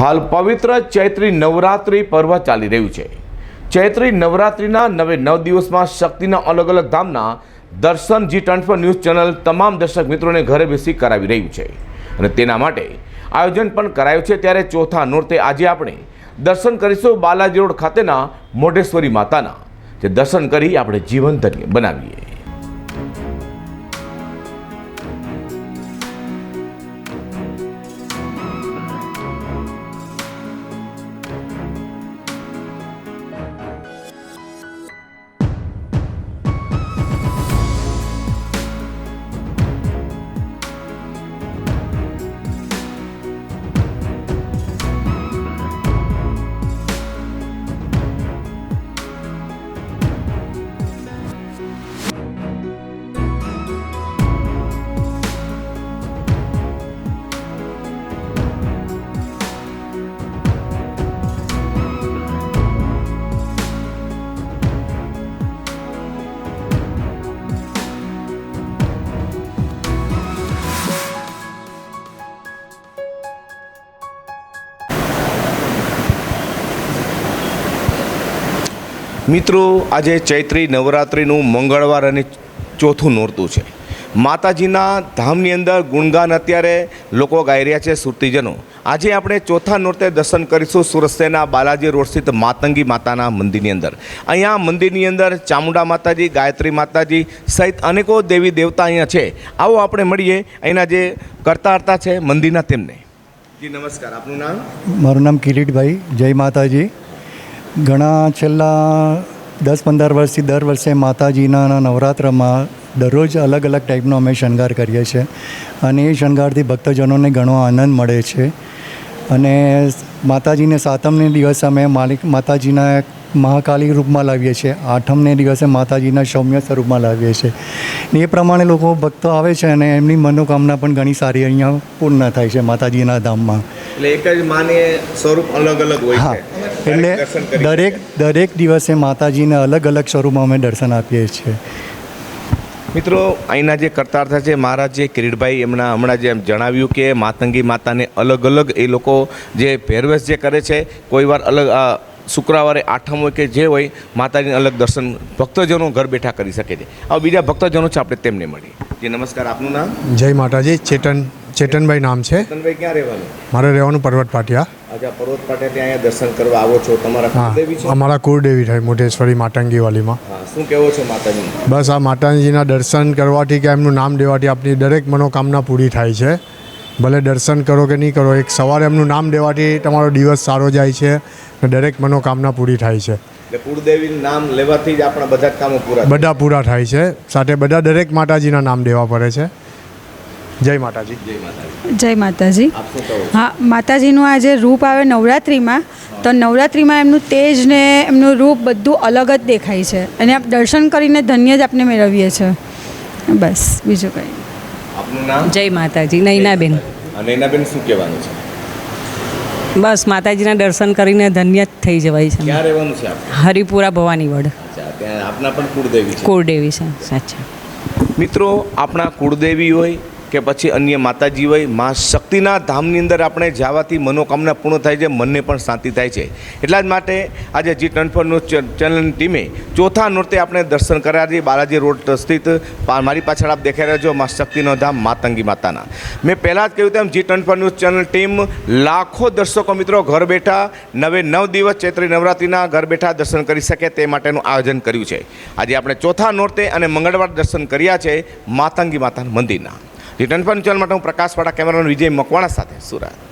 હાલ પવિત્ર ચૈત્રી નવરાત્રિ પર્વ ચાલી રહ્યું છે. ચૈત્રી નવરાત્રિના નવે નવ દિવસમાં શક્તિના અલગ અલગ ધામના દર્શન જી ટ્વેન્ટી ન્યૂઝ ચેનલ તમામ દર્શક મિત્રોને ઘરે બેસી કરાવી રહ્યું છે. અને તેના માટે આયોજન પણ કરાયું છે ત્યારે ચોથા નોરતે આજે આપણે દર્શન કરીશું બાલાજી રોડ ખાતેના મોઢેશ્વરી માતાના. જે દર્શન કરી આપણે જીવન ધન્ય બનાવીએ. મિત્રો, આજે ચૈત્રી નવરાત્રિનું મંગળવાર અને ચોથું નોરતું છે. માતાજીના ધામની અંદર ગુણગાન અત્યારે લોકો ગાઈ રહ્યા છે સુરતીજનો. આજે આપણે ચોથા નોરતે દર્શન કરીશું સુરતના બાલાજી રોડ સ્થિત માતંગી માતાના મંદિરની અંદર. અહીંયા મંદિરની અંદર ચામુંડા માતાજી, ગાયત્રી માતાજી સહિત અનેકો દેવી દેવતા અહીંયા છે. આવો આપણે મળીએ અહીંના જે કરતા હરતા છે મંદિરના તેમને. જી, નમસ્કાર. આપનું નામ? મારું નામ કિરીટભાઈ. જય માતાજી. ઘણા છેલ્લા દસ પંદર વર્ષથી દર વર્ષે માતાજીના નવરાત્રમાં દરરોજ અલગ અલગ ટાઈપનો અમે શણગાર કરીએ છીએ. અને એ શણગારથી ભક્તજનોને ઘણો આનંદ મળે છે. અને માતાજીને સાતમને દિવસે અમે માલિક માતાજીના મહાકાલી રૂપમાં લાવીએ છીએ. આઠમને દિવસે માતાજીના સૌમ્ય સ્વરૂપમાં લાવીએ છીએ. એ પ્રમાણે લોકો ભક્તો આવે છે અને એમની મનોકામના પણ ઘણી સારી અહીંયા પૂર્ણ થાય છે માતાજીના ધામમાં. એટલે એક જ માને સ્વરૂપ અલગ અલગ હોય હા. છે એટલે દરેક દરેક દિવસે માતાજીને અલગ અલગ સ્વરૂપમાં અમે દર્શન આપીએ છીએ. મિત્રો અહીંના જે કરતા હતા છે મહારાજ જે કિરીટભાઈ એમના હમણાં જે એમ જણાવ્યું કે માતંગી માતાને અલગ અલગ એ લોકો જે પહેરવેશ જે કરે છે કોઈ વાર અલગ શુક્રવારે આઠમ હોય કે જે હોય માતાજીને અલગ દર્શન ભક્તજનો ઘર બેઠા કરી શકે છે. હવે બીજા ભક્તજનો છે આપણે તેમને મળીએ. જી નમસ્કાર આપનું નામ? જય માતાજી ચેતન ચેતનભાઈ નામ છે. ચેતનભાઈ ક્યાં રહેવાનું? મારે રહેવાનું પર્વત પાટિયા. અચ્છા પર્વત પાટિયા ત્યાં દર્શન કરવા આવો છો. તમારા કુળદેવી છે? અમારા કુળદેવી થાય મોઢેશ્વરી માતંગીવાલીમાં શું કહેવો છો માતાજી? બસ આ માતાજીના દર્શન કરવાથી કે એમનું નામ દેવાથી આપણી દરેક મનોકામના પૂરી થાય છે. ભલે દર્શન કરો કે નહીં કરો એક સવારે એમનું નામ દેવાથી તમારો દિવસ સારો જાય છે અને દરેક મનોકામના પૂરી થાય છે. એટલે કુળદેવીનું નામ લેવાથી જ આપણા બધા કામો પૂરા. બધા પૂરા થાય છે. સાથે બધા દરેક માતાજીના નામ દેવા પડે છે. જય માતાજી. જય માતાજી? હા માતાજીનું આ જે રૂપ આવે નવરાત્રિમાં તો નવરાત્રિમાં એમનું તેજ ને એમનું રૂપ બધું અલગ જ દેખાય છે. અને આપ દર્શન કરીને ધન્ય જ આપણે મેળવીએ છીએ બસ બીજું કંઈ. આપનું જય માતાજી નૈનાબેન. નૈનાબેન શું કહેવાનું છે? બસ માતાજીના દર્શન કરીને ધન્ય જ થઈ જવાય છે. ક્યાં રહેવાનું છે હરિપુરા ભવાની વડ. આપના પણ કુળદેવી છે. કુળદેવી છે સાચા. મિત્રો આપણા કુળદેવી હોય કે પછી અન્ય માતાજી હોય મા શક્તિના ધામની અંદર આપણે જવાથી મનોકામના પૂર્ણ થાય છે, મનને પણ શાંતિ થાય છે. એટલા જ માટે આજે જી ટ્વેન્ટી ન્યૂઝ ચેનલની ટીમે ચોથા નૃત્ય આપણે દર્શન કર્યા છે, બાલાજી રોડ સ્થિત. મારી પાછળ આપ દેખાઈ રહ્યા છો મા શક્તિનો ધામ માતંગી માતાના. મેં પહેલાં જ કહ્યું તેમ G twenty news channel team લાખો દર્શકો મિત્રો ઘર બેઠા નવે નવ દિવસ ચૈત્રી નવરાત્રિના ઘર બેઠા દર્શન કરી શકે તે માટેનું આયોજન કર્યું છે. આજે આપણે ચોથા નોરતે અને મંગળવાર દર્શન કર્યા છે માતંગી માતાના મંદિરના. રિટર્ન પર ચેનલ માટે હું પ્રકાશવાળા કેમેરામેન વિજય મકવાણા સાથે સુરત.